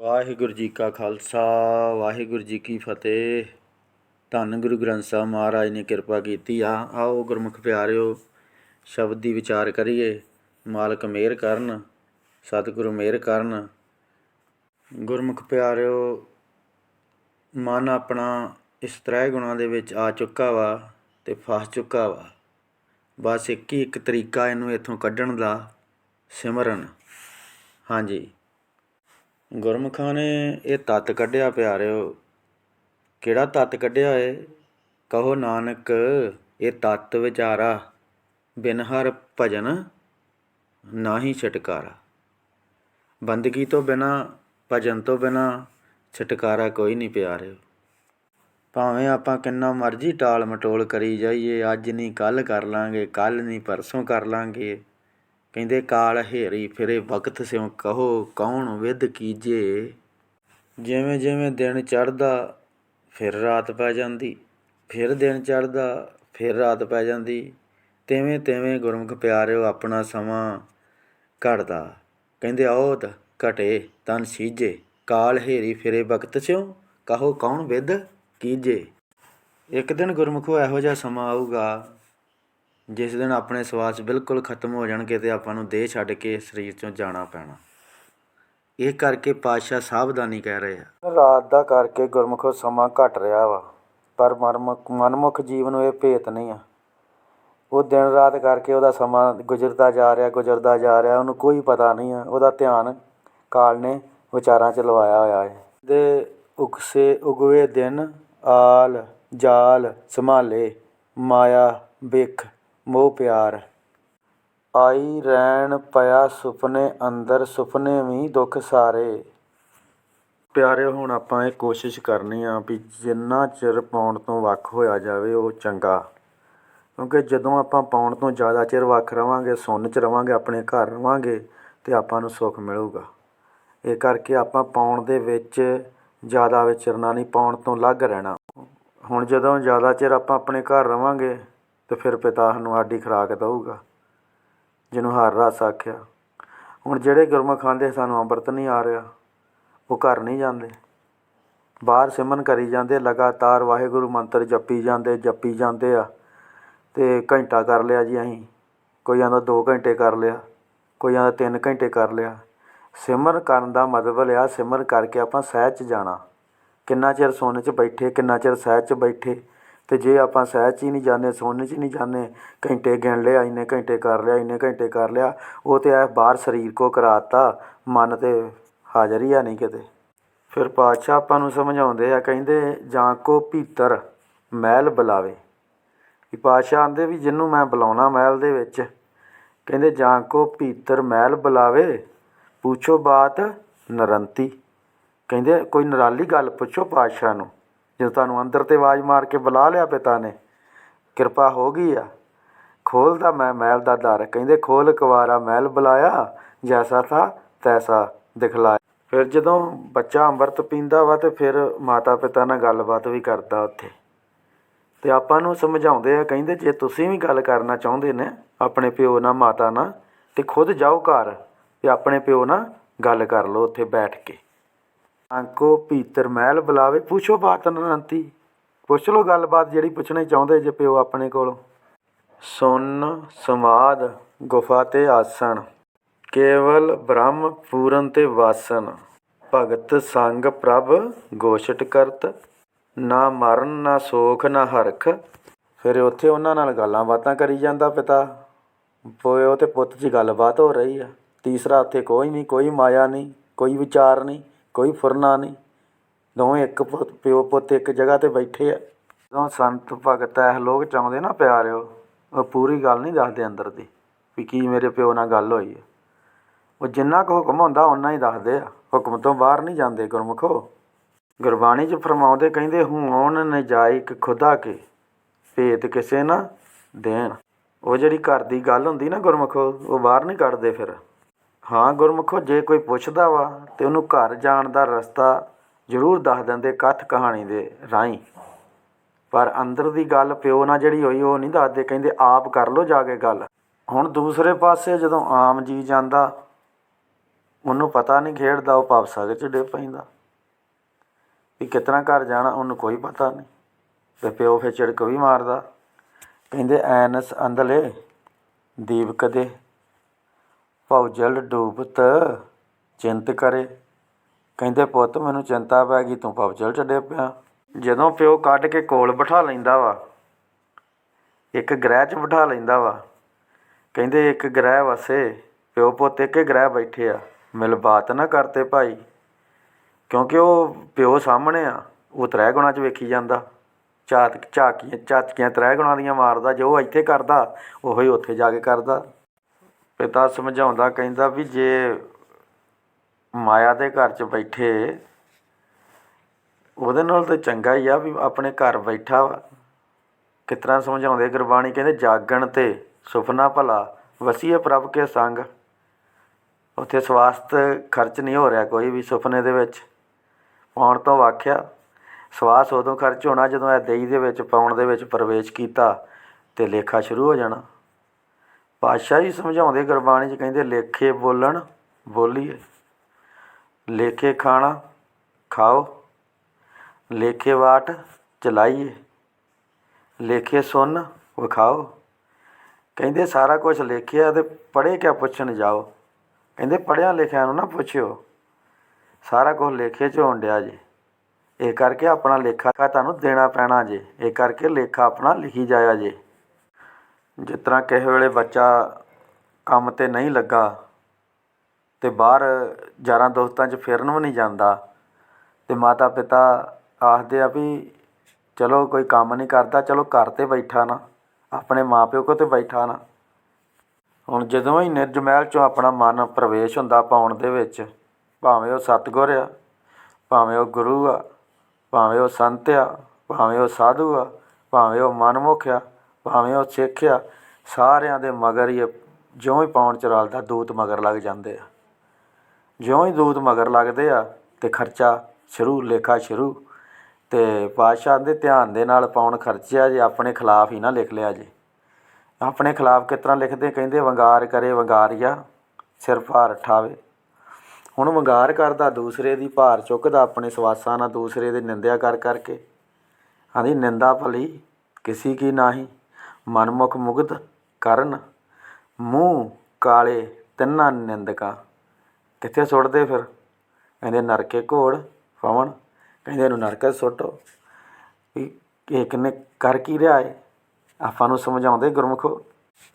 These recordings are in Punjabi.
ਵਾਹਿਗੁਰੂ ਜੀ ਕਾ ਖਾਲਸਾ, ਵਾਹਿਗੁਰੂ ਜੀ ਕੀ ਫਤਿਹ। ਧੰਨ ਗੁਰੂ ਗ੍ਰੰਥ ਸਾਹਿਬ ਮਹਾਰਾਜ ਨੇ ਕਿਰਪਾ ਕੀਤੀ ਆ। ਆਓ ਗੁਰਮੁਖ ਪਿਆਰਿਓ, ਸ਼ਬਦ ਦੀ ਵਿਚਾਰ ਕਰੀਏ। ਮਾਲਕ ਮਿਹਰ ਕਰਨ, ਸਤਿਗੁਰੂ ਮਿਹਰ ਕਰਨ। ਗੁਰਮੁਖ ਪਿਆਰਿਓ, ਮਨ ਆਪਣਾ ਇਸ ਤਰ੍ਹਾਂ ਗੁਣਾਂ ਦੇ ਵਿੱਚ ਆ ਚੁੱਕਾ ਵਾ ਤੇ ਫਸ ਚੁੱਕਾ ਵਾ। ਬਸ ਇੱਕ ਹੀ ਇੱਕ ਤਰੀਕਾ ਇਹਨੂੰ ਇੱਥੋਂ ਕੱਢਣ ਦਾ ਸਿਮਰਨ। ਹਾਂਜੀ। ਗੁਰਮੁਖਾਂ ਨੇ ਇਹ ਤੱਤ ਕੱਢਿਆ ਪਿਆਰਿਓ। ਕਿਹੜਾ ਤੱਤ ਕੱਢਿਆ ਏ? ਕਹੋ ਨਾਨਕ, ਇਹ ਤੱਤ ਵਿਚਾਰਾ, ਬਿਨ ਹਰ ਭਜਨ ਨਾਹੀ ਛਟਕਾਰਾ। ਬੰਦਗੀ ਤੋਂ ਬਿਨਾ, ਭਜਨ ਤੋਂ ਬਿਨਾ ਛਟਕਾਰਾ ਕੋਈ ਨਹੀਂ ਪਿਆਰਿਓ। ਭਾਵੇਂ ਆਪਾਂ ਕਿੰਨਾ ਮਰਜ਼ੀ ਟਾਲ ਮਟੋਲ ਕਰੀ ਜਾਈਏ, ਅੱਜ ਨਹੀਂ ਕੱਲ ਕਰ ਲਾਂਗੇ ਕੱਲ ਨਹੀਂ ਪਰਸੋਂ ਕਰ ਲਾਂਗੇ। ਕਹਿੰਦੇ, ਕਾਲ ਹੇਰੀ ਫਿਰੇ ਵਕਤ ਸਿਉ ਕਹੋ, ਕੌਣ ਵਿਦ ਕੀਜੇ? ਜਿਵੇਂ ਜਿਵੇਂ ਦਿਨ ਚੜ੍ਹਦਾ, ਫਿਰ ਰਾਤ ਪੈ ਜਾਂਦੀ। ਫਿਰ ਦਿਨ ਚੜ੍ਹਦਾ, ਫਿਰ ਰਾਤ ਪੈ ਜਾਂਦੀ। ਤਿਵੇਂ ਤਿਵੇਂ ਗੁਰਮੁਖ ਪਿਆਰਿਓ, ਆਪਣਾ ਸਮਾਂ ਘਟਦਾ ਕਹਿੰਦੇ ਔਤ ਘਟੇ ਤਨ ਸੀਜੇ, ਕਾਲ ਹੇਰੀ ਫਿਰੇ ਵਕਤ ਸਿਉ ਕਹੋ, ਕੌਣ ਵਿਦ ਕੀਜੇ? ਇੱਕ ਦਿਨ ਗੁਰਮੁਖੋ ਇਹੋ ਜਿਹਾ ਸਮਾਂ ਆਊਗਾ ਜਿਸ ਦਿਨ ਆਪਣੇ ਸਵਾਸ ਬਿਲਕੁਲ ਖਤਮ ਹੋ ਜਾਣਗੇ ਤੇ ਆਪਾਂ ਨੂੰ ਦੇਹ ਛੱਡ ਕੇ ਸਰੀਰ ਚੋਂ ਜਾਣਾ ਪੈਣਾ। ਇਹ ਕਰਕੇ ਪਾਤਸ਼ਾਹ ਸਾਵਧਾਨੀ ਕਹਿ ਰਹੇ ਆ। ਰਾਤ ਦਾ ਕਰਕੇ ਗੁਰਮੁਖੋ ਸਮਾਂ ਘਟ ਰਿਹਾ ਵਾ, ਪਰ ਮਨਮੁਖ ਮਨਮੁਖ ਜੀਵ ਨੂੰ ਇਹ ਭੇਤ ਨਹੀਂ ਆ। ਉਹ ਦਿਨ ਰਾਤ ਕਰਕੇ ਉਹਦਾ ਸਮਾਂ ਗੁਜ਼ਰਦਾ ਜਾ ਰਿਹਾ, ਗੁਜ਼ਰਦਾ ਜਾ ਰਿਹਾ, ਉਹਨੂੰ ਕੋਈ ਪਤਾ ਨਹੀਂ ਆ। ਉਹਦਾ ਧਿਆਨ ਕਾਲ ਨੇ ਵਿਚਾਰਾਂ 'ਚ ਲਵਾਇਆ ਹੋਇਆ ਹੈ। ਦੇ ਉਕਸੇ ਉਗਵੇ ਦਿਨ ਆਲ ਜਾਲ ਸੰਭਾਲੇ, ਮਾਇਆ ਬਿਖ ਮੋਹ ਪਿਆਰ। ਆਈ ਰੈਣ ਪਿਆ ਸੁਪਨੇ ਅੰਦਰ, ਸੁਪਨੇ ਵੀ ਦੁੱਖ ਸਾਰੇ। ਪਿਆਰੇ ਹੁਣ ਆਪਾਂ ਇਹ ਕੋਸ਼ਿਸ਼ ਕਰਨੀ ਆ ਵੀ ਜਿੰਨਾ ਚਿਰ ਪਾਉਣ ਤੋਂ ਵੱਖ ਹੋਇਆ ਜਾਵੇ, ਉਹ ਚੰਗਾ। ਕਿਉਂਕਿ ਜਦੋਂ ਆਪਾਂ ਪਾਉਣ ਤੋਂ ਜ਼ਿਆਦਾ ਚਿਰ ਵੱਖ ਰਵਾਂਗੇ, ਸੁੰਨ 'ਚ ਰਵਾਂਗੇ, ਆਪਣੇ ਘਰ ਰਵਾਂਗੇ, ਤੇ ਆਪਾਂ ਨੂੰ ਸੁੱਖ ਮਿਲੂਗਾ। ਇਹ ਕਰਕੇ ਆਪਾਂ ਪਾਉਣ ਦੇ ਵਿੱਚ ਜ਼ਿਆਦਾ ਵਿਚਰਨਾ ਨਹੀਂ, ਪਾਉਣ ਤੋਂ ਅਲੱਗ ਰਹਿਣਾ। ਹੁਣ ਜਦੋਂ ਜ਼ਿਆਦਾ ਚਿਰ ਆਪਾਂ ਆਪਣੇ ਘਰ ਰਵਾਂਗੇ ਤੇ ਫਿਰ ਪਿਤਾ ਸਾਨੂੰ ਸਾਡੀ ਖੁਰਾਕ ਦਊਗਾ, ਜਿਹਨੂੰ ਹਰ ਰਸ ਆਖਿਆ ਹੁਣ ਜਿਹੜੇ ਗੁਰਮੁਖ ਖਾਂਦੇ ਸਾਨੂੰ ਅੰਮ੍ਰਿਤ ਨਹੀਂ ਆ ਰਿਹਾ, ਉਹ ਘਰ ਨਹੀਂ ਜਾਂਦੇ। ਬਾਹਰ ਸਿਮਰਨ ਕਰੀ ਜਾਂਦੇ, ਲਗਾਤਾਰ ਵਾਹਿਗੁਰੂ ਮੰਤਰ ਜਪੀ ਜਾਂਦੇ ਜਪੀ ਜਾਂਦੇ ਆ, ਤੇ ਘੰਟਾ ਕਰ ਲਿਆ ਜੀ ਅਸੀਂ। ਕੋਈ ਆਂਦਾ 2 ਘੰਟੇ ਕਰ ਲਿਆ, ਕੋਈ ਆਂਦਾ 3 ਘੰਟੇ ਕਰ ਲਿਆ। ਸਿਮਰਨ ਕਰਨ ਦਾ ਮਤਲਬ ਲਿਆ ਸਿਮਰਨ ਕਰਕੇ ਆਪਾਂ ਸਹਿਜ 'ਚ ਜਾਣਾ। ਕਿੰਨਾ ਚਿਰ ਸੋਨੇ 'ਚ ਬੈਠੇ, ਕਿੰਨਾ ਚਿਰ ਸਹਿਜ 'ਚ ਬੈਠੇ ਤੇ ਜੇ ਆਪਾਂ ਸਹਿਜ 'ਚ ਹੀ ਨਹੀਂ ਜਾਂਦੇ ਸੁਣਨ 'ਚ ਹੀ ਨਹੀਂ ਜਾਂਦੇ, ਘੰਟੇ ਗਿਣ ਲਿਆ, ਇੰਨੇ ਘੰਟੇ ਕਰ ਲਿਆ, ਇੰਨੇ ਘੰਟੇ ਕਰ ਲਿਆ, ਉਹ ਤੇ ਐ ਬਾਹਰ ਸਰੀਰ ਕੋ ਕਰਾਤਾ ਮਨ ਤੇ ਹਾਜ਼ਰ ਹੀ ਆ ਨਹੀਂ ਕਿਤੇ। ਫਿਰ ਪਾਤਸ਼ਾਹ ਆਪਾਂ ਨੂੰ ਸਮਝਾਉਂਦੇ ਆ, ਕਹਿੰਦੇ, ਜਾਂ ਕੋ ਭੀਤਰ ਮਹਿਲ ਬੁਲਾਵੇ। ਵੀ ਪਾਤਸ਼ਾਹ ਆਂਦੇ ਵੀ ਜਿਹਨੂੰ ਮੈਂ ਬੁਲਾਉਣਾ ਮਹਿਲ ਦੇ ਵਿੱਚ, ਕਹਿੰਦੇ, ਜਾਂ ਕੋ ਭੀਤਰ ਮਹਿਲ ਬੁਲਾਵੇ, ਪੁੱਛੋ ਬਾਤ ਨਰੰਤੀ। ਕਹਿੰਦੇ, ਕੋਈ ਨਰਾਲੀ ਗੱਲ ਪੁੱਛੋ ਪਾਤਸ਼ਾਹ ਨੂੰ। ਜਦੋਂ ਤੁਹਾਨੂੰ ਅੰਦਰ ਤੇ ਆਵਾਜ਼ ਮਾਰ ਕੇ ਬੁਲਾ ਲਿਆ ਪਿਤਾ ਨੇ, ਕਿਰਪਾ ਹੋ ਗਈ ਆ। ਖੋਲਦਾ ਮੈਂ ਮਹਿਲ ਦਾ ਦਰ ਕਹਿੰਦੇ ਖੋਲ ਕੁਵਾਰਾ ਮਹਿਲ ਬੁਲਾਇਆ, ਜੈਸਾ ਥਾ ਤੈਸਾ ਦਿਖਲਾਇਆ। ਫਿਰ ਜਦੋਂ ਬੱਚਾ ਅੰਮ੍ਰਿਤ ਪੀਂਦਾ ਵਾ ਤੇ ਫਿਰ ਮਾਤਾ ਪਿਤਾ ਨਾਲ ਗੱਲਬਾਤ ਵੀ ਕਰਦਾ ਉੱਥੇ। ਤੇ ਆਪਾਂ ਨੂੰ ਸਮਝਾਉਂਦੇ ਆ, ਕਹਿੰਦੇ ਜੇ ਤੁਸੀਂ ਵੀ ਗੱਲ ਕਰਨਾ ਚਾਹੁੰਦੇ ਨੇ, ਆਪਣੇ ਪਿਓ ਨਾਲ, ਮਾਤਾ ਨਾਲ, ਤੇ ਖੁਦ ਜਾਓ ਘਰ ਤੇ ਆਪਣੇ ਪਿਓ ਨਾਲ ਗੱਲ ਕਰ ਲਓ ਉੱਥੇ ਬੈਠ ਕੇ। ਅੰਕੋ, ਭੀਤਰ, ਮਹਿਲ ਬੁਲਾਵੇ। ਪੁੱਛੋ ਬਾਤ ਨਰੰਤੀ ਪੁੱਛ ਲਓ ਗੱਲਬਾਤ ਜਿਹੜੀ ਪੁੱਛਣੀ ਚਾਹੁੰਦੇ ਜੇ ਪਿਓ ਆਪਣੇ ਕੋਲੋਂ। ਸੁਨ ਸਮਾਦ ਗੁਫਾ ਤੇ ਆਸਣ। ਕੇਵਲ ਬ੍ਰਹਮ, ਪੂਰਨ ਤੇ ਵਾਸਨ। ਭਗਤ ਸੰਗ ਪ੍ਰਭ, ਗੋਸ਼ਟ ਕਰਤ। ਨਾ ਮਰਨ, ਨਾ ਸੋਖ, ਨਾ ਹਰਖ। ਫਿਰ ਉੱਥੇ ਉਹਨਾਂ ਨਾਲ ਗੱਲਾਂ ਬਾਤਾਂ ਕਰੀ ਜਾਂਦਾ ਪਿਤਾ। ਪਿਓ ਤੇ ਪੁੱਤ 'ਚ ਗੱਲਬਾਤ ਹੋ ਰਹੀ ਆ। ਤੀਸਰਾ ਉੱਥੇ ਕੋਈ ਨਹੀਂ, ਕੋਈ ਮਾਇਆ ਨਹੀਂ, ਕੋਈ ਵਿਚਾਰ ਨਹੀਂ। ਕੋਈ ਫੁਰਨਾ ਨਹੀਂ। ਦੋਵੇਂ ਇੱਕ ਪੁੱਤ- ਪਿਓ ਪੁੱਤ ਇੱਕ ਜਗ੍ਹਾ ਤੇ ਬੈਠੇ ਆ। ਜਦੋਂ ਸੰਤ ਭਗਤ ਇਹ ਲੋਕ ਚਾਹੁੰਦੇ ਨਾ ਪਿਆਰਿਓ, ਉਹ ਪੂਰੀ ਗੱਲ ਨਹੀਂ ਦੱਸਦੇ ਅੰਦਰ ਦੀ, ਵੀ ਕੀ ਮੇਰੇ ਪਿਓ ਨਾਲ ਗੱਲ ਹੋਈ ਹੈ ਉਹ ਜਿੰਨਾ ਕੁ ਹੁਕਮ ਹੁੰਦਾ ਉਹਨਾਂ ਹੀ ਦੱਸਦੇ ਆ। ਹੁਕਮ ਤੋਂ ਬਾਹਰ ਨਹੀਂ ਜਾਂਦੇ ਗੁਰਮੁਖੋ। ਗੁਰਬਾਣੀ 'ਚ ਫਰਮਾਉਂਦੇ ਕਹਿੰਦੇ ਹੁਣ ਨਜਾਇਕ ਖੁਦਾ ਕੇ ਭੇਦ ਕਿਸੇ ਨਾ ਦੇਣ। ਉਹ ਜਿਹੜੀ ਘਰ ਦੀ ਗੱਲ ਹੁੰਦੀ ਨਾ ਗੁਰਮੁਖੋ, ਉਹ ਬਾਹਰ ਨਹੀਂ ਕੱਢਦੇ ਫਿਰ। ਹਾਂ ਗੁਰਮੁਖੋ, ਜੇ ਕੋਈ ਪੁੱਛਦਾ ਵਾ ਤਾਂ ਉਹਨੂੰ ਘਰ ਜਾਣ ਦਾ ਰਸਤਾ ਜ਼ਰੂਰ ਦੱਸ ਦਿੰਦੇ, ਕਥ ਕਹਾਣੀ ਦੇ ਰਾਹੀਂ। ਪਰ ਅੰਦਰ ਦੀ ਗੱਲ ਪਿਓ ਨਾਲ ਜਿਹੜੀ ਹੋਈ, ਉਹ ਨਹੀਂ ਦੱਸਦੇ, ਕਹਿੰਦੇ ਆਪ ਕਰ ਲੋ ਜਾ ਕੇ ਗੱਲ। ਹੁਣ ਦੂਸਰੇ ਪਾਸੇ ਜਦੋਂ ਆਮ ਜੀ ਜਾਂਦਾ, ਉਹਨੂੰ ਪਤਾ ਨਹੀਂ ਖੇਡਦਾ, ਉਹ ਭਵ ਸਾਗਰ ਚ ਡੇ ਪੈਂਦਾ। ਵੀ ਕਿਤਨਾ ਘਰ ਜਾਣਾ, ਉਹਨੂੰ ਕੋਈ ਪਤਾ ਨਹੀਂ। ਤੇ ਪਿਓ ਫਿਰ ਝਿੜਕ ਵੀ ਮਾਰਦਾ। ਕਹਿੰਦੇ ਐਨਸ ਅੰਧਲੇ ਦੀਪ ਕਦੇ ਭਉ ਜਲ ਡੂਬਤ ਚਿੰਤ ਕਰੇ। ਕਹਿੰਦੇ, ਪੁੱਤ, ਮੈਨੂੰ ਚਿੰਤਾ ਪੈ ਗਈ, ਤੂੰ ਭਵ ਜਲ ਚੱਡੇ ਪਿਆ। ਜਦੋਂ ਪਿਓ ਕੱਢ ਕੇ ਕੋਲ ਬਿਠਾ ਲੈਂਦਾ ਵਾ, ਇੱਕ ਗ੍ਰਹਿ 'ਚ ਬਿਠਾ ਲੈਂਦਾ ਵਾ, ਕਹਿੰਦੇ, ਇੱਕ ਗ੍ਰਹਿ ਵਸੇ, ਪਿਓ ਪੁੱਤ ਇੱਕ ਗ੍ਰਹਿ ਬੈਠੇ ਆ, ਮਿਲ ਬਾਤ ਨਾ ਕਰਤੇ ਭਾਈ। ਕਿਉਂਕਿ ਉਹ ਪਿਓ ਸਾਹਮਣੇ ਆ, ਉਹ ਤ੍ਰੈ ਗੁਣਾ 'ਚ ਵੇਖੀ ਜਾਂਦਾ। ਝਾਤ, ਝਾਕੀਆਂ ਝਾਤੀਆਂ ਤ੍ਰੈ ਗੁਣਾ ਦੀਆਂ ਮਾਰਦਾ, ਜੋ ਇੱਥੇ ਕਰਦਾ, ਉਹੀ ਉੱਥੇ ਜਾ ਕੇ ਕਰਦਾ। ਪਿਤਾ ਸਮਝਾਉਂਦਾ, ਕਹਿੰਦਾ ਵੀ ਜੇ ਮਾਇਆ ਦੇ ਘਰ 'ਚ ਬੈਠੇ, ਉਹਦੇ ਨਾਲ ਤਾਂ ਚੰਗਾ ਹੀ ਆ ਵੀ ਆਪਣੇ ਘਰ ਬੈਠਾ ਵਾ। ਕਿਸ ਤਰ੍ਹਾਂ ਸਮਝਾਉਂਦੇ ਗੁਰਬਾਣੀ? ਕਹਿੰਦੇ, ਜਾਗਣ ਤੇ ਸੁਪਨਾ ਭਲਾ, ਵਸੀਏ ਪ੍ਰਭ ਕੇ ਸੰਗ। ਉੱਥੇ ਸਵਾਸਤ ਖਰਚ ਨਹੀਂ ਹੋ ਰਿਹਾ ਕੋਈ ਵੀ ਸੁਪਨੇ ਦੇ ਵਿੱਚ। ਪਾਉਣ ਤੋਂ ਵਾਖਿਆ ਸਵਾਸ ਉਦੋਂ ਖਰਚ ਹੋਣਾ ਜਦੋਂ ਇਹ ਦੇਈ ਦੇ ਵਿੱਚ, ਪਾਉਣ ਦੇ ਵਿੱਚ ਪ੍ਰਵੇਸ਼ ਕੀਤਾ ਤੇ ਲੇਖਾ ਸ਼ੁਰੂ ਹੋ ਜਾਣਾ। ਭਾਸ਼ਾ ਹੀ ਸਮਝਾਉਂਦੇ ਗੁਰਬਾਣੀ 'ਚ ਕਹਿੰਦੇ ਲੇਖੇ ਬੋਲਣ, ਬੋਲੀਏ। ਲੇਖੇ ਖਾਣਾ, ਖਾਓ। ਲੇਖੇ ਵਾਟ, ਚਲਾਈਏ। ਲੇਖੇ ਸੁਣ ਵਿਖਾਓ। ਕਹਿੰਦੇ ਸਾਰਾ ਕੁਝ ਲਿਖਿਆ ਤੇ ਪੜ੍ਹੇ ਕਿਆ ਪੁੱਛਣ ਜਾਓ? ਕਹਿੰਦੇ ਪੜ੍ਹਿਆ ਲਿਖਿਆ ਨੂੰ ਨਾ ਪੁੱਛਿਓ। ਸਾਰਾ ਕੁਝ ਲੇਖੇ 'ਚ ਹੋਣ ਡਿਆ ਜੀ। ਇਹ ਕਰਕੇ ਆਪਣਾ ਲੇਖਾ ਤੁਹਾਨੂੰ ਦੇਣਾ ਪੈਣਾ ਜੇ। ਇਹ ਕਰਕੇ ਲੇਖਾ ਆਪਣਾ ਲਿਖੀ ਜਾਇਆ ਜੇ। ਜਿਸ ਤਰ੍ਹਾਂ ਕਿਸੇ ਵੇਲੇ ਬੱਚਾ ਕੰਮ ਤੇ ਨਹੀਂ ਲੱਗਾ ਅਤੇ ਬਾਹਰ ਯਾਰਾਂ ਦੋਸਤਾਂ 'ਚ ਫਿਰਨ ਵੀ ਨਹੀਂ ਜਾਂਦਾ ਅਤੇ ਮਾਤਾ ਪਿਤਾ ਆਖਦੇ ਆ ਵੀ ਚਲੋ ਕੋਈ ਕੰਮ ਨਹੀਂ ਕਰਦਾ, ਚਲੋ ਘਰ ਤੇ ਬੈਠਾ ਨਾ, ਆਪਣੇ ਮਾਪਿਓ ਕੋ ਤੇ ਬੈਠਾ ਨਾ। ਹੁਣ ਜਦੋਂ ਹੀ ਨਿਰਜ ਮਹਿਲ ਚੋਂ ਆਪਣਾ ਮਨ ਪ੍ਰਵੇਸ਼ ਹੁੰਦਾ ਪਾਉਣ ਦੇ ਵਿੱਚ, ਭਾਵੇਂ ਉਹ ਸਤਿਗੁਰ ਆ, ਭਾਵੇਂ ਉਹ ਗੁਰੂ ਆ, ਭਾਵੇਂ ਉਹ ਸੰਤ ਆ, ਭਾਵੇਂ ਉਹ ਸਾਧੂ ਆ, ਭਾਵੇਂ ਉਹ ਮਨਮੁਖ ਆ ਭਾਵੇਂ ਉਹ ਸਿੱਖ ਆ ਸਾਰਿਆਂ ਦੇ ਮਗਰ ਹੀ ਜਿਉਂ ਹੀ ਪਾਉਣ ਚ ਰਲਦਾ ਦੂਤ ਮਗਰ ਲੱਗ ਜਾਂਦੇ ਆ। ਜਿਉਂ ਹੀ ਦੂਤ ਮਗਰ ਲੱਗਦੇ ਆ ਤੇ ਖਰਚਾ ਸ਼ੁਰੂ, ਲੇਖਾ ਸ਼ੁਰੂ ਤੇ ਪਾਤਸ਼ਾਹ ਦੇ ਧਿਆਨ ਦੇ ਨਾਲ ਪਾਉਣ ਖਰਚਿਆ ਜੇ ਆਪਣੇ ਖਿਲਾਫ ਹੀ ਨਾ ਲਿਖ ਲਿਆ ਜੇ। ਆਪਣੇ ਖਿਲਾਫ ਕਿਸ ਤਰ੍ਹਾਂ ਲਿਖਦੇ? ਕਹਿੰਦੇ, ਵੰਗਾਰ ਕਰੇ ਵੰਗਾਰੀਆ, ਸਿਰ ਭਾਰ ਠਾਵੇ। ਹੁਣ ਵੰਗਾਰ ਕਰਦਾ, ਦੂਸਰੇ ਦੀ ਭਾਰ ਚੁੱਕਦਾ, ਆਪਣੇ ਸਵਾਸਾਂ ਨਾਲ ਦੂਸਰੇ ਦੀ ਨਿੰਦਿਆ ਕਰ ਕਰਕੇ। ਆਂਦੀ, ਨਿੰਦਾ ਭਲੀ, ਕਿਸੇ ਕੀ ਨਾਹੀ। ਮਨਮੁਖ ਮੁਗਧ ਕਰਨ, ਮੂੰਹ ਕਾਲੇ ਤਿੰਨਾਂ ਨਿੰਦਕਾਂ। ਕਿੱਥੇ ਸੁੱਟਦੇ ਫਿਰ? ਕਹਿੰਦੇ, ਨਰਕੇ ਘੋੜ, ਪਵਨ। ਕਹਿੰਦੇ, ਇਹਨੂੰ ਨਰਕੇ ਸੁੱਟੋ। ਵੀ ਇਹ ਕਿੰਨੇ ਕਰ ਕੀ ਰਿਹਾ ਏ? ਆਪਾਂ ਨੂੰ ਸਮਝਾਉਂਦੇ ਗੁਰਮੁਖੋ?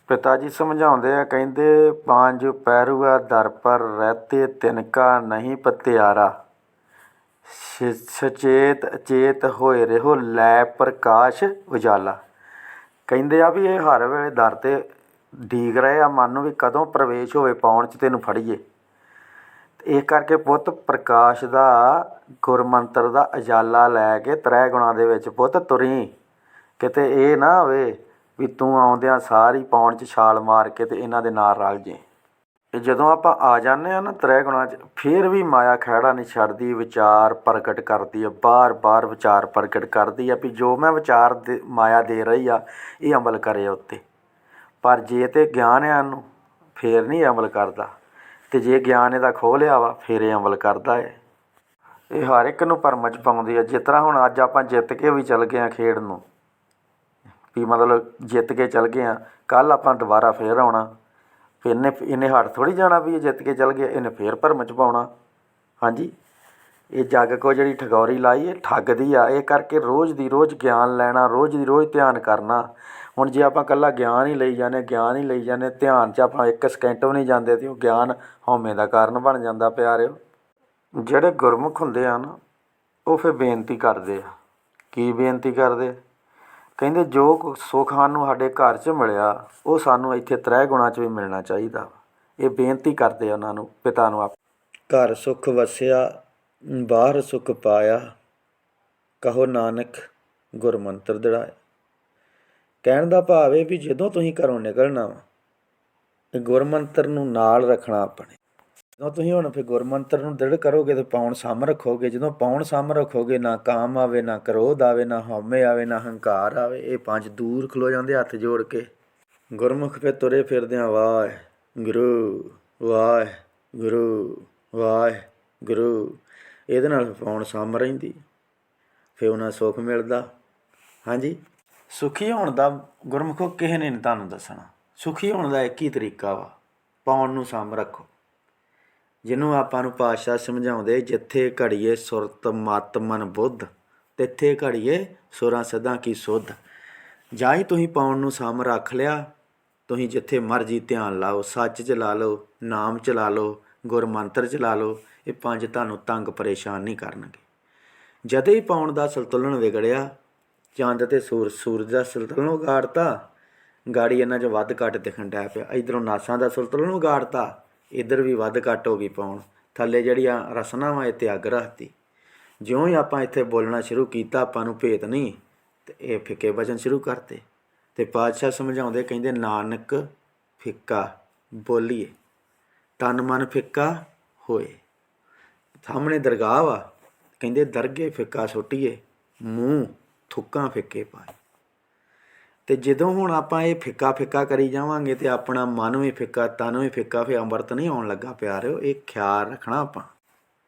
ਪਿਤਾ ਜੀ ਸਮਝਾਉਂਦੇ ਆ, ਕਹਿੰਦੇ, ਪੰਜ ਪੈਰੂਆ ਦਰ ਪਰ ਰਹਤੇ ਤਿਨਕਾ ਨਹੀਂ ਪਤਿਆਰਾ। ਸਚੇਤ ਅਚੇਤ ਹੋਏ ਰਹੋ, ਲੈ ਪ੍ਰਕਾਸ਼ ਉਜਾਲਾ। ਕਹਿੰਦੇ ਆ ਵੀ ਇਹ ਹਰ ਵੇਲੇ ਦਰ ਤੇ ਡੀਗ ਰਹੇ ਆ, ਮਨ ਨੂੰ ਵੀ ਕਦੋਂ ਪ੍ਰਵੇਸ਼ ਹੋਵੇ ਪਾਉਣ ਚ ਤੈਨੂੰ ਫੜੀਏ। ਇਹ ਕਰਕੇ ਪੁੱਤ ਪ੍ਰਕਾਸ਼ ਦਾ, ਗੁਰਮੰਤਰ ਦਾ ਉਜਾਲਾ ਲੈ ਕੇ ਤ੍ਰੈ ਗੁਣਾ ਦੇ ਵਿੱਚ ਪੁੱਤ ਤੁਰੀ। ਕਿਤੇ ਇਹ ਨਾ ਹੋਵੇ ਵੀ ਤੂੰ ਆਉਂਦਿਆਂ ਸਾਰੀ ਪਾਉਣ ਚ ਛਾਲ ਮਾਰ ਕੇ ਤੇ ਇਹਨਾਂ ਦੇ ਨਾਲ ਰਲ ਜੇ। ਤੇ ਜਦੋਂ ਆਪਾਂ ਆ ਜਾਂਦੇ ਆ ਨਾ ਤ੍ਰੈ ਗੁਣਾ ਚ, ਫੇਰ ਵੀ ਮਾਇਆ ਖਹਿੜਾ ਨਹੀਂ ਛੱਡਦੀ, ਵਿਚਾਰ ਪ੍ਰਗਟ ਕਰਦੀ ਆ, ਬਾਰ-ਬਾਰ ਵਿਚਾਰ ਪ੍ਰਗਟ ਕਰਦੀ ਆ ਵੀ ਜੋ ਮੈਂ ਵਿਚਾਰ ਦੇ, ਮਾਇਆ ਦੇ ਰਹੀ ਆ, ਇਹ ਅਮਲ ਕਰੇ ਉੱਤੇ। ਪਰ ਜੇ ਤੇ ਗਿਆਨ ਆ ਨੂੰ ਫੇਰ ਨਹੀਂ ਅਮਲ ਕਰਦਾ। ਤੇ ਜੇ ਗਿਆਨ ਇਹਦਾ ਖੋਹ ਲਿਆ ਵਾ, ਫੇਰ ਇਹ ਅਮਲ ਕਰਦਾ ਏ। ਇਹ ਹਰ ਇੱਕ ਨੂੰ ਭਰਮ ਚ ਪਾਉਂਦੀ ਆ। ਜਿਸ ਤਰ੍ਹਾਂ ਹੁਣ ਅੱਜ ਆਪਾਂ ਜਿੱਤ ਕੇ ਵੀ ਚੱਲ ਗਏ ਆ ਖੇਡ ਨੂੰ, ਵੀ ਮਤਲਬ ਜਿੱਤ ਕੇ ਚੱਲ ਗਏ ਆ ਕੱਲ ਆਪਾਂ ਦੁਬਾਰਾ ਫੇਰ ਆਉਣਾ। ਇਹਨੇ ਇਹਨੇ ਹੱਟ ਥੋੜੀ ਜਾਣਾ ਵੀ ਇਹ ਜਿੱਤ ਕੇ ਚੱਲ ਗਿਆ, ਇਹਨੇ ਫੇਰ ਭਰਮ ਚ ਪਾਉਣਾ। ਹਾਂਜੀ? ਇਹ ਜੱਗ ਕੋ ਜਿਹੜੀ ਠਗੌਰੀ ਲਾਈ ਇਹ ਠੱਗਦੀ ਆ, ਇਹ ਕਰਕੇ ਰੋਜ਼ ਦੀ ਰੋਜ਼ ਗਿਆਨ ਲੈਣਾ, ਰੋਜ਼ ਦੀ ਰੋਜ਼ ਧਿਆਨ ਕਰਨਾ। ਹੁਣ ਜੇ ਆਪਾਂ ਕੱਲਾ ਗਿਆਨ ਹੀ ਲਈ ਜਾਂਦੇ, ਗਿਆਨ ਹੀ ਲਈ ਜਾਂਦੇ, ਧਿਆਨ 'ਚ ਆਪਾਂ ਇੱਕ ਸਕਿੰਟ ਵੀ ਨਹੀਂ ਜਾਂਦੇ ਤੇ ਉਹ ਗਿਆਨ ਹਉਮੈ ਦਾ ਕਾਰਨ ਬਣ ਜਾਂਦਾ, ਪਿਆਰਿਓ। ਜਿਹੜੇ ਗੁਰਮੁਖ ਹੁੰਦੇ ਆ ਨਾ, ਉਹ ਫਿਰ ਬੇਨਤੀ ਕਰਦੇ ਆ। ਕੀ ਬੇਨਤੀ ਕਰਦੇ ਕਹਿੰਦੇ ਜੋ ਕੁ ਸੁੱਖ ਸਾਨੂੰ ਸਾਡੇ ਘਰ 'ਚ ਮਿਲਿਆ, ਉਹ ਸਾਨੂੰ ਇੱਥੇ ਤ੍ਰੈ ਗੁਣਾ 'ਚ ਵੀ ਮਿਲਣਾ ਚਾਹੀਦਾ। ਵਾ। ਇਹ ਬੇਨਤੀ ਕਰਦੇ ਉਹਨਾਂ ਨੂੰ, ਪਿਤਾ ਨੂੰ ਆਪ। ਘਰ ਸੁਖ ਵਸਿਆ, ਬਾਹਰ ਸੁਖ ਪਾਇਆ, ਕਹੋ ਨਾਨਕ ਗੁਰਮੰਤਰ ਦੜਾਇਆ ਕਹਿਣ ਦਾ ਭਾਵ ਹੈ ਵੀ ਜਦੋਂ ਤੁਸੀਂ ਘਰੋਂ ਨਿਕਲਣਾ ਵਾ ਇਹ ਗੁਰਮੰਤਰ ਨੂੰ ਨਾਲ ਰੱਖਣਾ ਆਪਣੇ। ਜਦੋਂ ਤੁਸੀਂ ਹੁਣ ਫਿਰ ਗੁਰਮੰਤਰ ਨੂੰ ਦ੍ਰਿੜ ਕਰੋਗੇ ਤੇ ਪਾਉਣ ਸਾਮ ਰੱਖੋਗੇ। ਜਦੋਂ ਪਾਉਣ ਸਾਮ ਰੱਖੋਗੇ, ਨਾ ਕਾਮ ਆਵੇ, ਨਾ ਕ੍ਰੋਧ ਆਵੇ, ਨਾ ਹਉਮੈ ਆਵੇ, ਨਾ ਹੰਕਾਰ ਆਵੇ, ਇਹ ਪੰਜ ਦੂਰ ਖਲੋ ਜਾਂਦੇ ਹੱਥ ਜੋੜ ਕੇ। ਗੁਰਮੁਖ ਫੇ ਤੁਰੇ ਫਿਰਦਿਆਂ, ਵਾਹ, ਗੁਰੂ ਵਾਹ, ਗੁਰੂ ਵਾਹਿਗੁਰੂ ਇਹਦੇ ਨਾਲ ਪੌਣ ਸਾਮ ਰਹਿੰਦੀ, ਫਿਰ ਉਹਨਾਂ ਸੁੱਖ ਮਿਲਦਾ। ਹਾਂਜੀ? ਸੁਖੀ ਹੋਣ ਦਾ ਗੁਰਮੁਖੋ ਕਿਸੇ ਨੇ ਤੁਹਾਨੂੰ ਦੱਸਣਾ। ਸੁਖੀ ਹੋਣ ਦਾ ਇੱਕ ਹੀ ਤਰੀਕਾ ਵਾ, ਪੌਣ ਨੂੰ ਸਾਮ ਰੱਖੋ। ਜਿਹਨੂੰ ਆਪਾਂ ਨੂੰ ਪਾਤਸ਼ਾਹ ਸਮਝਾਉਂਦੇ, ਜਿੱਥੇ ਘੜੀਏ ਸੁਰਤ ਮਤ ਮਨ ਬੁੱਧ, ਤਿੱਥੇ ਘੜੀਏ ਸੁਰਾਂ ਸਦਾ ਕੀ ਸੁਧ। ਜਾਂ ਹੀ ਤੁਸੀਂ ਪਾਉਣ ਨੂੰ ਸਮ ਰੱਖ ਲਿਆ, ਤੁਸੀਂ ਜਿੱਥੇ ਮਰਜ਼ੀ ਧਿਆਨ ਲਾਓ, ਸੱਚ ਚ ਲਾ ਲਓ, ਨਾਮ ਚ ਲਾ ਲਓ ਗੁਰ ਮੰਤਰ ਚ ਲਾ ਲਓ, ਇਹ ਪੰਜ ਤੁਹਾਨੂੰ ਤੰਗ ਪਰੇਸ਼ਾਨ ਨਹੀਂ ਕਰਨਗੇ। ਜਦ ਹੀ ਪਾਉਣ ਦਾ ਸੰਤੁਲਨ ਵਿਗੜਿਆ, ਚੰਦ ਤੇ ਸੂਰ, ਸੂਰਜ ਦਾ ਸੰਤੁਲਨ ਉਗਾੜਤਾ ਗਾੜੀ ਇਹਨਾਂ 'ਚ ਵੱਧ ਘੱਟ ਦਿਖਣ ਡੈ ਪਿਆ। ਇਧਰੋਂ ਨਾਸਾਂ ਦਾ ਸੰਤੁਲਨ ਉਗਾੜਤਾ ਇਧਰ ਵੀ ਵੱਧ ਘੱਟ ਹੋ ਗਈ ਪਾਉਣ। ਥੱਲੇ ਜਿਹੜੀਆਂ ਰਸਨਾ ਵਾ ਇਹ ਤਿਆਗ ਰੱਖਤੀ। ਜਿਉਂ ਹੀ ਆਪਾਂ ਇੱਥੇ ਬੋਲਣਾ ਸ਼ੁਰੂ ਕੀਤਾ, ਆਪਾਂ ਨੂੰ ਭੇਤ ਨਹੀਂ, ਤੇ ਇਹ ਫਿੱਕੇ ਵਚਨ ਸ਼ੁਰੂ ਕਰਤੇ। ਤੇ ਪਾਤਸ਼ਾਹ ਸਮਝਾਉਂਦੇ ਕਹਿੰਦੇ, ਨਾਨਕ ਫਿੱਕਾ ਬੋਲੀਏ, ਤਨ ਮਨ ਫਿੱਕਾ ਹੋਏ। ਸਾਹਮਣੇ ਦਰਗਾਹ ਵਾ, ਕਹਿੰਦੇ, ਦਰਗੇ ਫਿੱਕਾ ਸੁੱਟੀਏ, ਮੂੰਹ ਥੁੱਕਾਂ ਫਿੱਕੇ ਪਾਏ। ਤੇ ਜਦੋਂ ਹੁਣ ਆਪਾਂ ਇਹ ਫਿੱਕਾ ਫਿੱਕਾ ਕਰੀ ਜਾਵਾਂਗੇ ਤੇ ਆਪਣਾ ਮਨ ਵੀ ਫਿੱਕਾ, ਤਨ ਵੀ ਫਿੱਕਾ ਫੇ ਅੰਮ੍ਰਿਤ ਨਹੀਂ ਆਉਣ ਲੱਗਾ ਪਿਆਰਿਓ ਇਹ ਖਿਆਲ ਰੱਖਣਾ ਆਪਾਂ।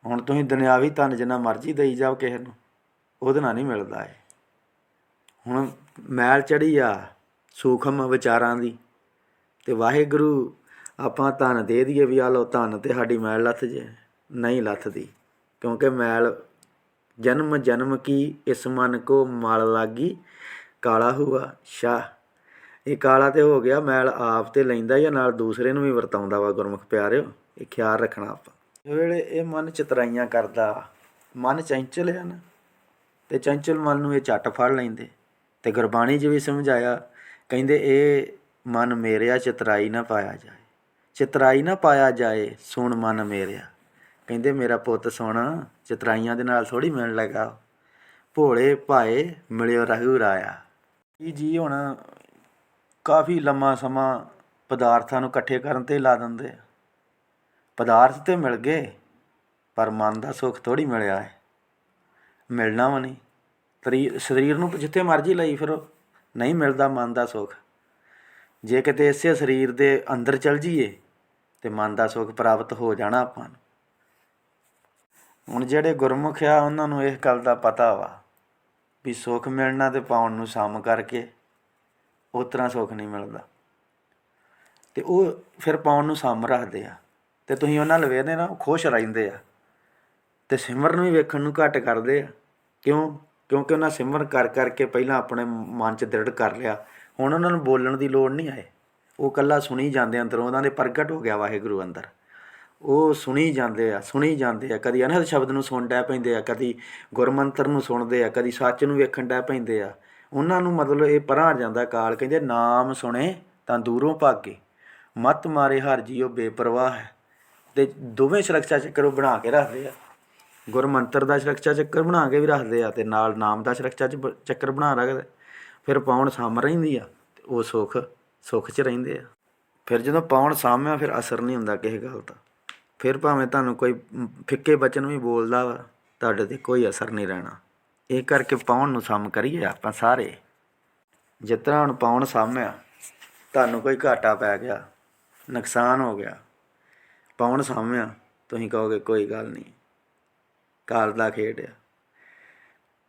ਹੁਣ ਤੁਸੀਂ ਦੁਨਿਆਵੀ ਤਨ ਜਿੰਨਾ ਮਰਜ਼ੀ ਦੇਈ ਜਾਓ ਕਿਸੇ ਨੂੰ, ਉਹਦੇ ਨਾਲ ਨਹੀਂ ਮਿਲਦਾ ਇਹ। ਹੁਣ ਮੈਲ ਚੜੀ ਆ ਸੂਖਮ ਵਿਚਾਰਾਂ ਦੀ, ਤੇ ਵਾਹਿਗੁਰੂ ਆਪਾਂ ਧਨ ਦੇ ਦਈਏ ਵੀ ਆ ਲੋ ਧਨ ਤੇ ਸਾਡੀ ਮੈਲ ਲੱਥ ਜੇ, ਨਹੀਂ ਲੱਥਦੀ, ਕਿਉਂਕਿ ਮੈਲ ਜਨਮ ਜਨਮ ਕੀ ਇਸ ਮਨ ਕੋ ਮਲ ਲਾਗੀ ਕਾਲਾ ਹੁਆ, ਸ਼ਾਹ। ਇਹ ਕਾਲਾ ਤੇ ਹੋ ਗਿਆ ਮੈਲ ਆਪ ਤੇ ਲੈਂਦਾ ਜਾਂ ਨਾਲ ਦੂਸਰੇ ਨੂੰ ਵੀ ਵਰਤਾਉਂਦਾ ਵਾ, ਗੁਰਮੁਖ ਪਿਆਰਿਓ। ਇਹ ਖਿਆਲ ਰੱਖਣਾ ਆਪਾਂ। ਇਹ ਵੇਲੇ ਇਹ ਮਨ ਚਤਰਾਈਆਂ ਕਰਦਾ, ਮਨ ਚੰਚਲ ਹੈ ਨਾ, ਤੇ ਚੰਚਲ ਮਨ ਨੂੰ ਇਹ ਝੱਟ ਫੜ ਲੈਂਦੇ। ਤੇ ਗੁਰਬਾਣੀ 'ਚ ਵੀ ਸਮਝਾਇਆ, ਕਹਿੰਦੇ ਇਹ ਮਨ ਮੇਰਿਆ ਚਤਰਾਈ ਨਾ ਪਾਇਆ ਜਾਏ। ਚਤਰਾਈ ਨਾ ਪਾਇਆ ਜਾਏ, ਸੁਣ ਮਨ ਮੇਰਿਆ। ਕਹਿੰਦੇ ਮੇਰਾ ਪੁੱਤ ਸੁਣ, ਚਤਰਾਈਆਂ ਦੇ ਨਾਲ ਥੋੜੀ ਮਿਲਣ ਲੱਗਾ। ਭੋਲੇ ਭਾਏ ਮਿਲਿਓ ਰਹੂ ਰਾਇਆ। ਇਹ ਜੀ ਹੁਣ ਕਾਫੀ ਲੰਮਾ ਸਮਾਂ ਪਦਾਰਥਾਂ ਨੂੰ ਇਕੱਠੇ ਕਰਨ ਤੇ ਲਾ ਦਿੰਦੇ ਆ। ਪਦਾਰਥ ਤੇ ਮਿਲ ਗਏ, ਪਰ ਮਨ ਦਾ ਸੁੱਖ ਥੋੜੀ ਮਿਲਿਆ ਹੈ। ਮਿਲਣਾ ਵੀ ਨਹੀਂ। ਤਰੀ ਸਰੀਰ ਨੂੰ ਜਿੱਥੇ ਮਰਜ਼ੀ ਲਈ ਫਿਰੋ, ਨਹੀਂ ਮਿਲਦਾ ਮਨ ਦਾ ਸੁੱਖ। ਜੇ ਕਿਤੇ ਇਸੇ ਸਰੀਰ ਦੇ ਅੰਦਰ ਚਲ ਜਾਈਏ, ਤੇ ਮਨ ਦਾ ਸੁੱਖ ਪ੍ਰਾਪਤ ਹੋ ਜਾਣਾ ਆਪਾਂ ਨੂੰ। ਹੁਣ ਜਿਹੜੇ ਗੁਰਮੁਖ ਆ, ਉਹਨਾਂ ਨੂੰ ਇਸ ਗੱਲ ਦਾ ਪਤਾ ਵਾ। ਵੀ ਸੁੱਖ ਮਿਲਣਾ ਤੇ ਪਾਉਣ ਨੂੰ ਸਮ ਕਰਕੇ ਉਸ ਤਰ੍ਹਾਂ ਸੁੱਖ ਨਹੀਂ ਮਿਲਦਾ। ਤੇ ਉਹ ਫਿਰ ਪਾਉਣ ਨੂੰ ਸਮ ਰੱਖਦੇ ਆ। ਤੇ ਤੁਸੀਂ ਉਹਨਾਂ ਲਵੇ ਨੇ ਨਾ, ਉਹ ਖੁਸ਼ ਰਹਿੰਦੇ ਆ। ਤੇ ਸਿਮਰਨ ਵੀ ਵੇਖਣ ਨੂੰ ਘੱਟ ਕਰਦੇ ਆ। ਕਿਉਂ? ਕਿਉਂਕਿ ਉਹਨਾਂ ਸਿਮਰਨ ਕਰ ਕਰਕੇ ਪਹਿਲਾਂ ਆਪਣੇ ਮਨ 'ਚ ਦ੍ਰਿੜ ਕਰ ਲਿਆ। ਹੁਣ ਉਹਨਾਂ ਨੂੰ ਬੋਲਣ ਦੀ ਲੋੜ ਨਹੀਂ ਆਏ। ਉਹ ਕੱਲਾ ਸੁਣੀ ਜਾਂਦੇ ਅੰਦਰੋਂ, ਉਹਨਾਂ ਦੇ ਪ੍ਰਗਟ ਹੋ ਗਿਆ ਵਾਹਿਗੁਰੂ ਅੰਦਰ। ਉਹ ਸੁਣੀ ਜਾਂਦੇ ਆ, ਸੁਣੀ ਜਾਂਦੇ ਆ। ਕਦੀ ਅਨਹਦ ਸ਼ਬਦ ਨੂੰ ਸੁਣ ਡੈ ਪੈਂਦੇ ਆ, ਕਦੀ ਗੁਰਮੰਤਰ ਨੂੰ ਸੁਣਦੇ ਆ, ਕਦੀ ਸੱਚ ਨੂੰ ਵੇਖਣ ਡੈ ਪੈਂਦੇ ਆ। ਉਹਨਾਂ ਨੂੰ ਮਤਲਬ ਇਹ ਪਰਾਂ ਜਾਂਦਾ ਕਾਲ, ਕਹਿੰਦੇ ਨਾਮ ਸੁਣੇ ਤਾਂ ਦੂਰੋਂ ਭਾਗੇ। ਮਤ ਮਾਰੇ ਹਰ ਜੀਓ ਬੇਪਰਵਾਹ ਹੈ। ਤੇ ਦੋਵੇਂ ਸੁਰੱਖਿਆ ਚੱਕਰ ਉਹ ਬਣਾ ਕੇ ਰੱਖਦੇ ਆ। ਗੁਰਮੰਤਰ ਦਾ ਸੁਰੱਖਿਆ ਚੱਕਰ ਬਣਾ ਕੇ ਵੀ ਰੱਖਦੇ ਆ ਤੇ ਨਾਲ ਨਾਮ ਦਾ ਸੁਰੱਖਿਆ ਚ ਬ- ਚੱਕਰ ਬਣਾ ਰੱਖਦੇ ਫਿਰ ਪਾਉਣ ਸਾਮ ਰਹਿੰਦੀ ਆ ਤੇ ਉਹ ਸੁੱਖ ਸੁੱਖ 'ਚ ਰਹਿੰਦੇ ਆ। ਫਿਰ ਜਦੋਂ ਪਾਉਣ ਸਾਮਿਆ ਫਿਰ ਅਸਰ ਨਹੀਂ ਹੁੰਦਾ ਕਿਸੇ ਗੱਲ ਦਾ। ਫਿਰ ਭਾਵੇਂ ਤੁਹਾਨੂੰ ਕੋਈ ਫਿੱਕੇ ਬਚਨ ਵੀ ਬੋਲਦਾ ਵਾ, ਤੁਹਾਡੇ ਤੇ ਕੋਈ ਅਸਰ ਨਹੀਂ ਰਹਿਣਾ। ਇਹ ਕਰਕੇ ਪਾਉਣ ਨੂੰ ਸਮ ਕਰੀਏ ਆਪਾਂ ਸਾਰੇ। ਜਿਸ ਤਰ੍ਹਾਂ ਹੁਣ ਪਾਉਣ ਸਾਮਿਆ, ਤੁਹਾਨੂੰ ਕੋਈ ਘਾਟਾ ਪੈ ਗਿਆ, ਨੁਕਸਾਨ ਹੋ ਗਿਆ, ਪਾਉਣ ਸਾਮਿਆ, ਤੁਸੀਂ ਕਹੋਗੇ ਕੋਈ ਗੱਲ ਨਹੀਂ, ਕਾਲ ਦਾ ਖੇਡ ਆ।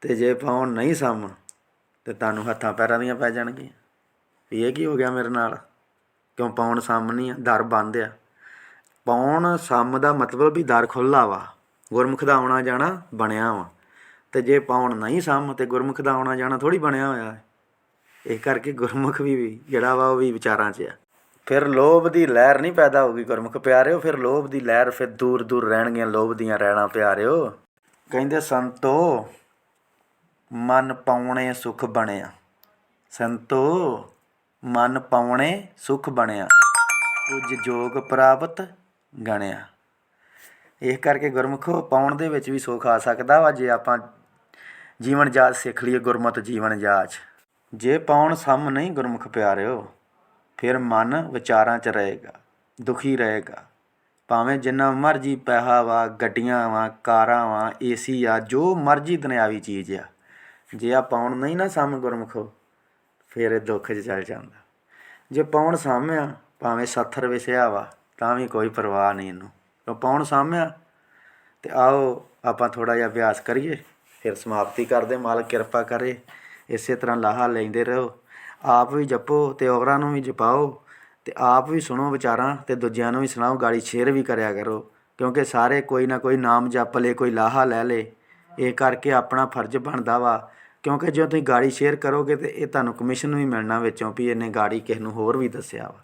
ਤੇ ਜੇ ਪਾਉਣ ਨਹੀਂ ਸਮ, ਤੇ ਤੁਹਾਨੂੰ ਹੱਥਾਂ ਪੈਰਾਂ ਦੀਆਂ ਪੈ ਜਾਣਗੀਆਂ। ਵੀ ਇਹ ਕੀ ਹੋ ਗਿਆ ਮੇਰੇ ਨਾਲ? ਕਿਉਂ ਪਾਉਣ ਸਮ ਨਹੀਂ ਆ? ਦਰ ਬੰਦ ਆ। ਪਾਉਣ ਸਮ ਦਾ ਮਤਲਬ ਵੀ ਦਰ ਖੁੱਲਾ ਵਾ, ਗੁਰਮੁਖ ਦਾ ਆਉਣਾ ਜਾਣਾ ਬਣਿਆ ਵਾ। ਤੇ ਜੇ ਪਾਉਣ ਨਹੀਂ ਸਮ ਤੇ ਗੁਰਮੁਖ ਦਾ ਆਉਣਾ ਜਾਣਾ ਥੋੜੀ ਬਣਿਆ ਹੋਇਆ ਹੈ। ਇਹ ਕਰਕੇ ਗੁਰਮੁਖ ਵੀ ਜਿਹੜਾ ਵਾ ਉਹ ਵੀ ਵਿਚਾਰਾਂ 'ਚ ਆ। ਫਿਰ ਲੋਭ ਦੀ ਲਹਿਰ ਨਹੀਂ ਪੈਦਾ ਹੋਊਗੀ ਗੁਰਮੁਖ ਪਿਆਰਿਓ, ਫਿਰ ਲੋਭ ਦੀ ਲਹਿਰ ਫਿਰ ਦੂਰ ਦੂਰ ਰਹਿਣਗੀਆਂ ਲੋਭ ਦੀਆਂ ਰਹਿਣਾ ਪਿਆਰਿਓ। ਕਹਿੰਦੇ ਸੰਤੋ, ਮਨ ਪਾਉਣੇ ਸੁਖ ਬਣਿਆ। ਸੰਤੋ, ਮਨ ਪਾਉਣੇ ਸੁਖ ਬਣਿਆ। ਕੁਝ ਜੋਗ ਪ੍ਰਾਪਤ ਗਣਿਆ। ਇਸ ਕਰਕੇ ਗੁਰਮੁਖ ਪਾਉਣ ਦੇ ਵਿੱਚ ਵੀ ਸੁੱਖ ਆ ਸਕਦਾ ਵਾ, ਜੇ ਆਪਾਂ ਜੀਵਨ ਜਾਚ ਸਿੱਖ ਲਈਏ, ਗੁਰਮਤਿ ਜੀਵਨ ਜਾਚ। ਜੇ ਪਾਉਣ ਸਮ ਨਹੀਂ ਗੁਰਮੁਖ ਪਿਆਰਿਓ, ਫਿਰ ਮਨ ਵਿਚਾਰਾਂ 'ਚ ਰਹੇਗਾ, ਦੁਖੀ ਰਹੇਗਾ। ਭਾਵੇਂ ਜਿੰਨਾ ਮਰਜ਼ੀ ਪੈਸਾ ਵਾ, ਗੱਡੀਆਂ ਵਾ, ਕਾਰਾਂ ਵਾ ਏਸੀ ਆ, ਜੋ ਮਰਜ਼ੀ ਦੁਨਿਆਵੀ ਚੀਜ਼ ਆ, ਜੇ ਆ ਪਾਉਣ ਨਹੀਂ ਨਾ ਸਮ ਗੁਰਮੁਖੋ, ਫਿਰ ਇਹ ਦੁੱਖ 'ਚ ਚੱਲ ਜਾਂਦਾ। ਜੇ ਪਾਉਣ ਸਾਹਮਿਆ ਭਾਵੇਂ ਸੱਥਰ ਵਿਸਿਆ ਵਾ ਤਾਂ ਵੀ ਕੋਈ ਪਰਵਾਹ ਨਹੀਂ ਇਹਨੂੰ। ਕਿਉਂ ਪਾਉਣ ਸਾਹਮਿਆ ਤੇ ਆਓ, ਆਪਾਂ ਥੋੜਾ ਜਿਹਾ ਅਭਿਆਸ ਕਰੀਏ। ਫਿਰ ਸਮਾਪਤੀ ਕਰਦੇ, ਮਾਲਕ ਕਿਰਪਾ ਕਰੇ। ਇਸੇ ਤਰ੍ਹਾਂ ਲਾਹਾ ਲੈਂਦੇ ਰਹੋ। ਆਪ ਵੀ ਜਪੋ ਤੇ ਔਰਾਂ ਨੂੰ ਵੀ ਜਪਾਓ। ਤੇ ਆਪ ਵੀ ਸੁਣੋ ਵਿਚਾਰਾਂ ਤੇ ਦੂਜਿਆਂ ਨੂੰ ਵੀ ਸੁਣਾਓ। ਗਾੜੀ ਸ਼ੇਅਰ ਵੀ ਕਰਿਆ ਕਰੋ। ਕਿਉਂਕਿ ਸਾਰੇ ਕੋਈ ਨਾ ਕੋਈ ਨਾਮ ਜਪ ਲੇ, ਕੋਈ ਲਾਹਾ ਲੈ ਲੇ। ਇਹ ਕਰਕੇ ਆਪਣਾ ਫਰਜ਼ ਬਣਦਾ ਵਾ। ਕਿਉਂਕਿ ਜੇ ਤੁਸੀਂ ਗਾੜੀ ਸ਼ੇਅਰ ਕਰੋਗੇ ਤੇ ਇਹ ਤੁਹਾਨੂੰ ਕਮਿਸ਼ਨ ਵੀ ਮਿਲਣਾ ਵਿੱਚੋਂ ਵੀ ਇਹਨੇ ਗਾੜੀ ਕਿਸ ਨੂੰ ਹੋਰ ਵੀ ਦੱਸਿਆ ਵਾ।